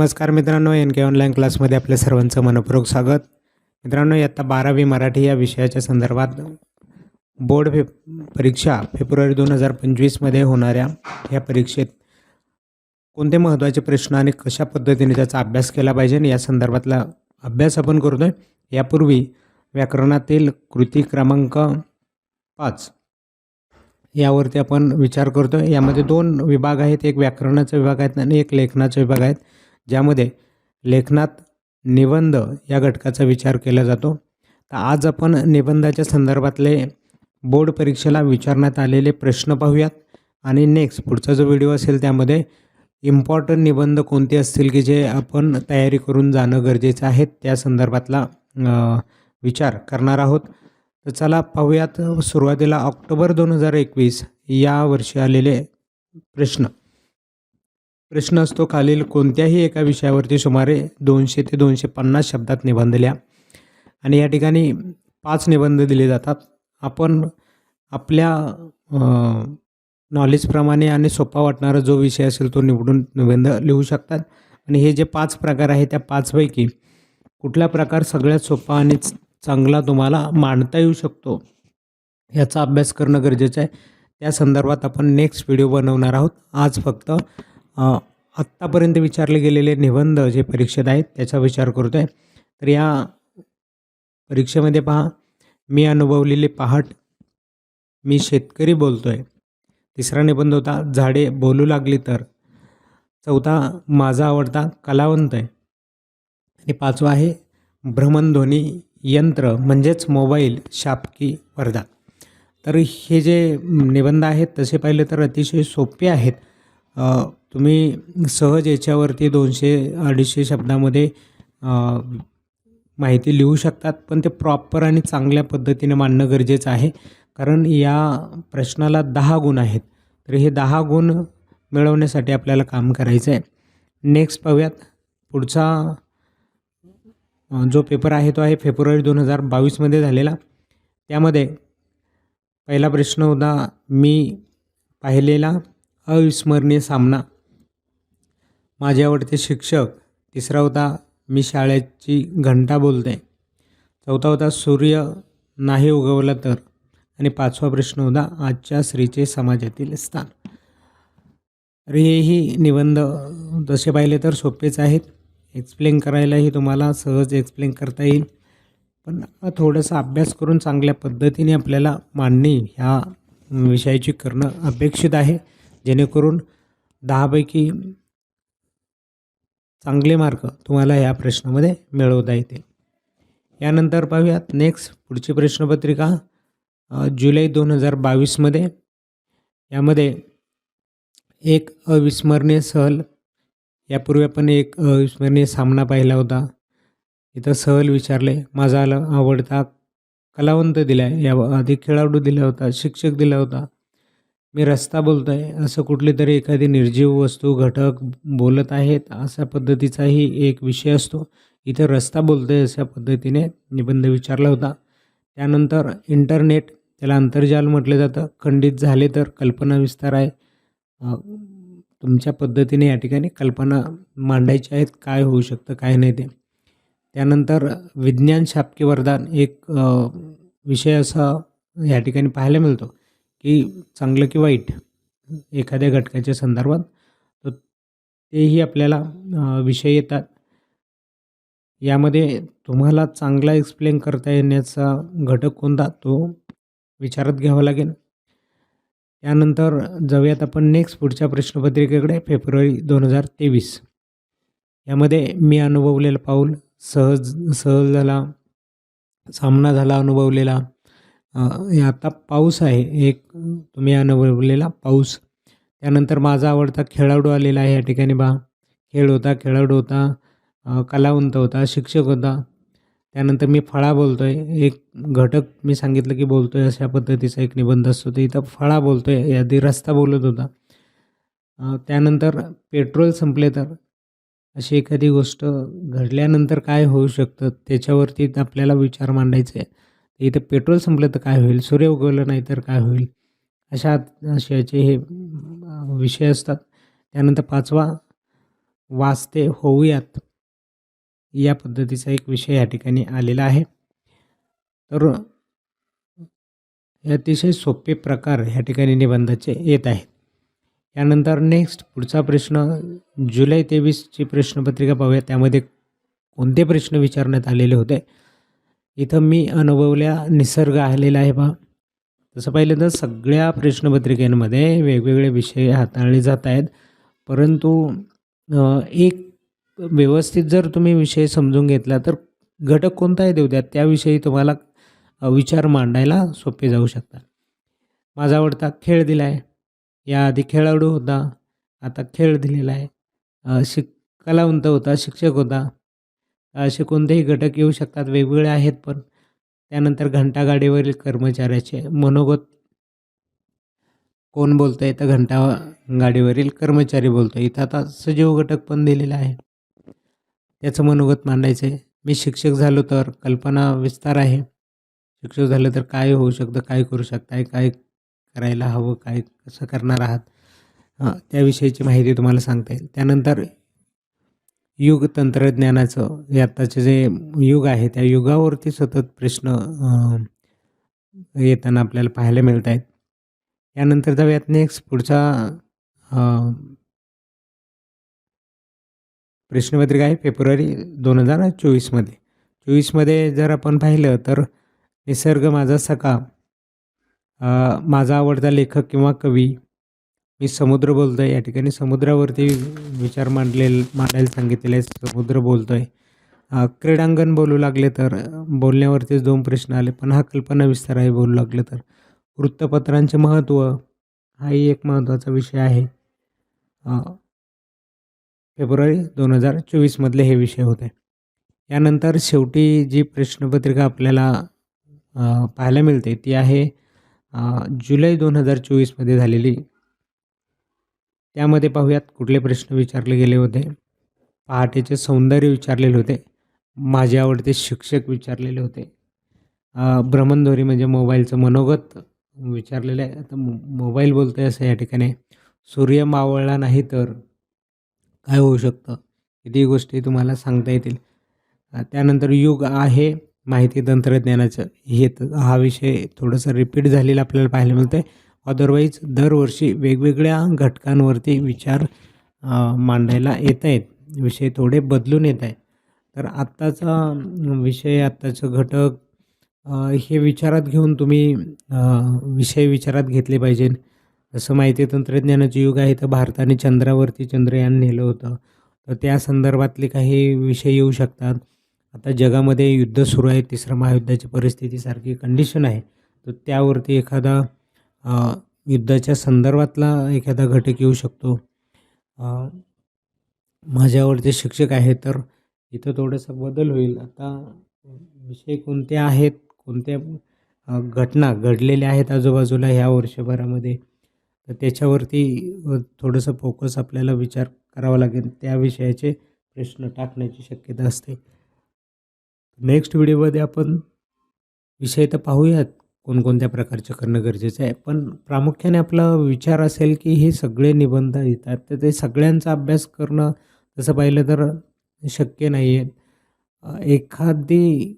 नमस्कार मित्रांनो एन के ऑनलाईन क्लासमध्ये आपल्या सर्वांचं मनपूर्वक स्वागत. मित्रांनो इयत्ता बारावी मराठी या विषयाच्या संदर्भात बोर्ड फे परीक्षा फेब्रुवारी दोन हजार पंचवीसमध्ये होणाऱ्या या परीक्षेत कोणते महत्त्वाचे प्रश्न आणि कशा पद्धतीने त्याचा अभ्यास केला पाहिजे आणि या संदर्भातला अभ्यास आपण करतो आहे यापूर्वी व्याकरणातील कृती क्रमांक पाच यावरती आपण विचार करतो आहे यामध्ये दोन विभाग आहेत एक व्याकरणाचा विभाग आहेत आणि एक लेखनाचा विभाग आहेत ज्यामध्ये लेखनात निबंध या घटकाचा विचार केला जातो. तर आज आपण निबंधाच्या संदर्भातले बोर्ड परीक्षेला विचारण्यात आलेले प्रश्न पाहूयात. आणि नेक्स्ट पुढचा जो व्हिडिओ असेल त्यामध्ये इम्पॉर्टंट निबंध कोणते असतील की जे आपण तयारी करून जाणं गरजेचं आहे त्या संदर्भातला विचार करणार आहोत. तर चला पाहूयात सुरुवातीला ऑक्टोबर दोन हजार एकवीस या वर्षी आलेले प्रश्न. प्रश्न असतो खालील कोणत्याही एका विषयावरती सुमारे दोनशे ते दोनशे पन्नास शब्दात निबंध लिहा आणि या ठिकाणी पाच निबंध दिले जातात. आपण आपल्या नॉलेजप्रमाणे आणि सोपा वाटणारा जो विषय असेल तो निवडून निबंध लिहू शकतात. आणि हे जे पाच प्रकार आहे त्या पाचपैकी कुठला प्रकार सगळ्यात सोपा आणि च- चांगला तुम्हाला मांडता येऊ शकतो याचा अभ्यास करणं गरजेचं आहे. त्या संदर्भात आपण नेक्स्ट व्हिडिओ बनवणार आहोत. आज फक्त आत्तापर्यंत विचारले गेलेले निबंध जे परीक्षेत आहेत त्याचा विचार करतो आहे तर या परीक्षेमध्ये पहा मी अनुभवलेली पहाट मी शेतकरी बोलतो आहे तिसरा निबंध होता झाडे बोलू लागली तर. चौथा माझा आवडता कलावंत आहे. आणि पाचवा आहे भ्रमणध्वनी यंत्र म्हणजेच मोबाईल शापकी वर्धा. तर हे जे निबंध आहेत तसे पाहिले तर अतिशय सोपे आहेत. तुम्ही सहज याच्यावरती दोनशे अडीचशे शब्दामध्ये माहिती लिहू शकतात पण ते प्रॉपर आणि चांगल्या पद्धतीने मांडणं गरजेचं आहे. कारण या प्रश्नाला दहा गुण आहेत. तर हे दहा गुण मिळवण्यासाठी आपल्याला काम करायचं आहे नेक्स्ट पाहूयात. पुढचा जो पेपर आहे तो आहे फेब्रुवारी दोन हजार बावीसमध्ये झालेला. त्यामध्ये पहिला प्रश्न होता मी पाहिलेला अविस्मरणीय सामना. माझे आवडते शिक्षक. तिसरा होता मी शाळेची घंटा बोलते. चौथा होता सूर्य नाही उगवला तर. आणि पाचवा प्रश्न होता आजच्या स्त्रीचे समाजातील स्थान. हेही निबंध जसे पाहिले तर सोपेच आहेत. एक्सप्लेन करायलाही तुम्हाला सहज एक्सप्लेन करता येईल. पण थोडंसं अभ्यास करून चांगल्या पद्धतीने आपल्याला मांडणी ह्या विषयाची करणं अपेक्षित आहे. जेणेकरून दहापैकी चांगले मार्क तुम्हाला या प्रश्नामध्ये मिळवता येतील. यानंतर पाहूयात नेक्स्ट पुढची प्रश्नपत्रिका जुलै दोन हजार बावीसमध्ये यामध्ये एक अविस्मरणीय सहल यापूर्वी आपण एक अविस्मरणीय सामना पाहिला होता. इथं सहल विचारले माझा आवडता कलावंत दिला आहे या आधी खेळाडू दिला होता शिक्षक दिला होता मी रस्ता बोलतो आहे असं कुठली तरी एखादी निर्जीव वस्तू घटक बोलत आहेत अशा पद्धतीचाही एक विषय असतो. इथं रस्ता बोलतो आहे अशा पद्धतीने निबंध विचारला होता. त्यानंतर इंटरनेट त्याला आंतरजाल म्हटलं जातं. खंडित झाले तर कल्पना विस्तार आहे. तुमच्या पद्धतीने या ठिकाणी कल्पना मांडायच्या आहेत. काय होऊ शकतं काय नाही ते. त्यानंतर विज्ञान शापकी वरदान एक विषय असा या ठिकाणी पाहायला मिळतो. की चांगलं की वाईट एखाद्या घटकाच्या संदर्भात तर तेही आपल्याला विषय येतात. यामध्ये तुम्हाला चांगला एक्सप्लेन करता येण्याचा घटक कोणता तो विचारात घ्यावा लागेल. त्यानंतर जाऊयात आपण नेक्स्ट पुढच्या प्रश्नपत्रिकेकडे फेब्रुवारी दोन हजार तेवीस. यामध्ये मी अनुभवलेलं पाऊल सहज सहज झाला सामना झाला अनुभवलेला. आता पाऊस आहे एक तुम्ही अनुभवलेला पाऊस. त्यानंतर माझा आवडता खेळाडू आलेला आहे या ठिकाणी बा. खेळ होता खेळाडू होता कलावंत होता शिक्षक होता. त्यानंतर मी फळा बोलतो आहे एक घटक मी सांगितलं की बोलतो आहे अशा पद्धतीचा एक निबंध असतो. तर इथं फळा बोलतो आहे यादी रस्ता बोलत होता. त्यानंतर पेट्रोल संपले तर अशी एखादी गोष्ट घडल्यानंतर काय होऊ शकतं? त्याच्यावरती आपल्याला विचार मांडायचे आहे. इथं पेट्रोल संपलं तर काय होईल? सूर्य उगवलं नाही तर काय होईल? अशा अशाचे हे विषय असतात. त्यानंतर पाचवा वाचते होऊयात. या पद्धतीचा एक विषय या ठिकाणी आलेला आहे. तर हे अतिशय सोपे प्रकार ह्या ठिकाणी निबंधाचे येत आहेत. यानंतर नेक्स्ट पुढचा प्रश्न जुलै तेवीसची प्रश्नपत्रिका पाहूया. त्यामध्ये कोणते प्रश्न विचारण्यात आलेले होते? इथं मी अनुभवल्या निसर्ग आलेला आहे पहा. तसं पाहिलं तर सगळ्या प्रश्नपत्रिकेमध्ये वेगवेगळे विषय हाताळले जात आहेत. परंतु एक व्यवस्थित जर तुम्ही विषय समजून घेतला तर घटक कोणताही देऊ द्या त्याविषयी तुम्हाला विचार मांडायला सोपे जाऊ शकतात. माझा आवडता खेळ दिला आहे याआधी खेळाडू होता आता खेळ दिलेला आहे. शिक कलावंत होता शिक्षक होता. असे कोणतेही घटक येऊ शकतात वेगवेगळे आहेत पण त्यानंतर घंटागाडीवरील कर्मचाऱ्याचे मनोगत कोण बोलतं आहे तर घंटा गाडीवरील कर्मचारी बोलतो आहे इथं आता सजीव घटक पण दिलेला आहे त्याचं मनोगत मांडायचं आहे मी शिक्षक झालो तर कल्पना विस्तार आहे. शिक्षक झालं तर काय होऊ शकतं? काय करू शकताय? काय करायला हवं? काय कसं करणार आहात? त्याविषयीची माहिती तुम्हाला सांगता येईल. त्यानंतर युग तंत्रज्ञानाचं हे आत्ताचे जे युग आहे त्या युगावरती सतत प्रश्न येताना आपल्याला पाहायला मिळत आहेत यानंतर जाऊयात नेक्स्ट पुढचा प्रश्नपत्रिका आहे फेब्रुवारी दोन हजार चोवीसमध्ये. चोवीसमध्ये जर आपण पाहिलं तर निसर्ग माझा सखा माझा आवडता लेखक किंवा कवी मी समुद्र बोलतो आहे या ठिकाणी समुद्रावरती विचार मांडले मांडायला सांगितलेले आहे समुद्र बोलतो आहे क्रीडांगण बोलू लागले तर बोलण्यावरतीच दोन प्रश्न आले पण हा कल्पना विस्तार आहे बोलू लागले तर. वृत्तपत्रांचे महत्त्व हाही एक महत्त्वाचा विषय आहे. फेब्रुवारी दोन हजार चोवीसमधले हे विषय होते. यानंतर शेवटी जी प्रश्नपत्रिका आपल्याला पाहायला मिळते ती आहे जुलै दोन हजार चोवीसमध्ये झालेली त्यामध्ये पाहूयात कुठले प्रश्न विचारले गेले होते? पहाटेचे सौंदर्य विचारलेले होते. माझे आवडते शिक्षक विचारलेले होते. भ्रमणध्वरी म्हणजे मोबाईलचं मनोगत विचारलेलं आहे. आता मो मोबाईल बोलतो आहे असं या ठिकाणी. सूर्य मावळला नाही तर काय होऊ शकतं? किती गोष्टी तुम्हाला सांगता येतील. त्यानंतर युग आहे माहिती तंत्रज्ञानाचं. हे हा विषय थोडंसं रिपीट झालेला आपल्याला पाहायला मिळतं आहे अदरवाईज दरवर्षी वेगवेगळ्या घटकांवरती विचार मांडायला येत आहेत. विषय थोडे बदलून येत आहेत. तर आत्ताचा विषय आत्ताचं घटक हे विचारात घेऊन तुम्ही विषय विचारात घेतले पाहिजे. जसं माहिती तंत्रज्ञानाचे युग आहे तर भारताने चंद्रावरती चंद्रयान नेलं होतं. तर त्या संदर्भातले काही विषय येऊ शकतात. आता जगामध्ये युद्ध सुरू आहे. तिसरं महायुद्धाची परिस्थितीसारखी कंडिशन आहे. तर त्यावरती एखादा युद्धाच्या संदर्भातला एखादा घटक येऊ शकतो. माझ्यावरचे आवडते शिक्षक आहे तर इथं थोडंसं बदल होईल. आता विषय कोणते आहेत कोणत्या घटना घडलेल्या आहेत आजूबाजूला ह्या वर्षभरामध्ये तर त्याच्यावरती थोडंसं फोकस आपल्याला विचार करावा लागेल. त्या विषयाचे प्रश्न टाकण्याची शक्यता असते. नेक्स्ट व्हिडिओमध्ये आपण विषय तर पाहूयात. कोणकोणत्या प्रकारचे करणं गरजेचं आहे. पण प्रामुख्याने आपला विचार असेल की हे सगळे निबंध येतात. तर ते सगळ्यांचा अभ्यास करणं तसं पाहिलं तर शक्य नाही आहे एखादी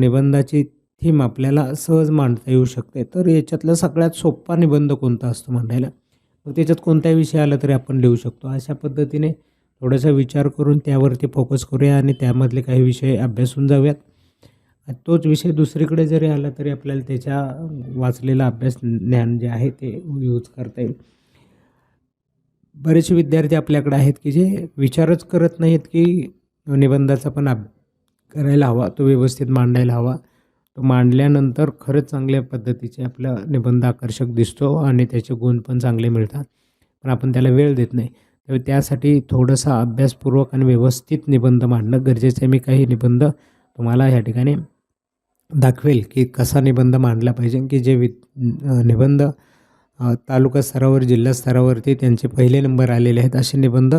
निबंधाची थीम आपल्याला सहज मांडता येऊ शकते. तर याच्यातला सगळ्यात सोपा निबंध कोणता असतो मांडायला मग त्याच्यात कोणताही विषय आला तरी आपण लिहू शकतो. अशा पद्धतीने थोडासा विचार करून त्यावरती फोकस करूया आणि त्यामधले काही विषय अभ्यासून जाऊयात. तोच विषय दुसरीकडे जरी आला तरी आपल्याला त्याच्या वाचलेला अभ्यास ज्ञान जे आहे ते यूज करता येईल. बरेचसे विद्यार्थी आपल्याकडे आहेत की जे विचारच करत नाहीत की निबंधाचा पण अभ करायला हवा तो व्यवस्थित मांडायला हवा. तो मांडल्यानंतर खरंच चांगल्या पद्धतीचे आपला निबंध आकर्षक दिसतो आणि त्याचे गुण पण चांगले मिळतात. पण आपण त्याला वेळ देत नाही. तर त्यासाठी थोडंसं अभ्यासपूर्वक आणि व्यवस्थित निबंध मांडणं गरजेचं आहे. मी काही निबंध तुम्हाला ह्या ठिकाणी दाखवेल की कसा निबंध मांडला पाहिजे की जे वि निबंध तालुका स्तरावर जिल्हा स्तरावरती त्यांचे पहिले नंबर आलेले आहेत असे निबंध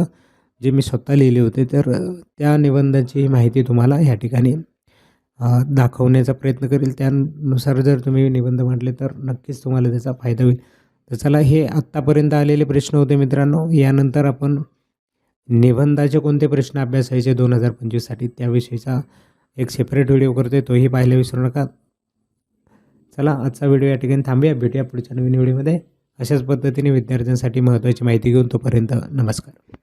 जे मी स्वतः लिहिले होते. तर त्या निबंधाची माहिती तुम्हाला ह्या ठिकाणी दाखवण्याचा प्रयत्न करेल. त्यानुसार जर तुम्ही निबंध मांडले तर नक्कीच तुम्हाला त्याचा फायदा होईल. तर चला हे आत्तापर्यंत आलेले प्रश्न होते मित्रांनो. यानंतर आपण निबंधाचे कोणते प्रश्न अभ्यासायचे दोन हजार पंचवीससाठी त्याविषयीचा एक सेपरेट व्हिडिओ करतो आहे तोही पाहायला विसरू नका. चला आजचा व्हिडिओ या ठिकाणी थांबूया. भेटूया पुढच्या नवीन व्हिडिओमध्ये अशाच पद्धतीने विद्यार्थ्यांसाठी महत्त्वाची माहिती घेऊन तोपर्यंत नमस्कार.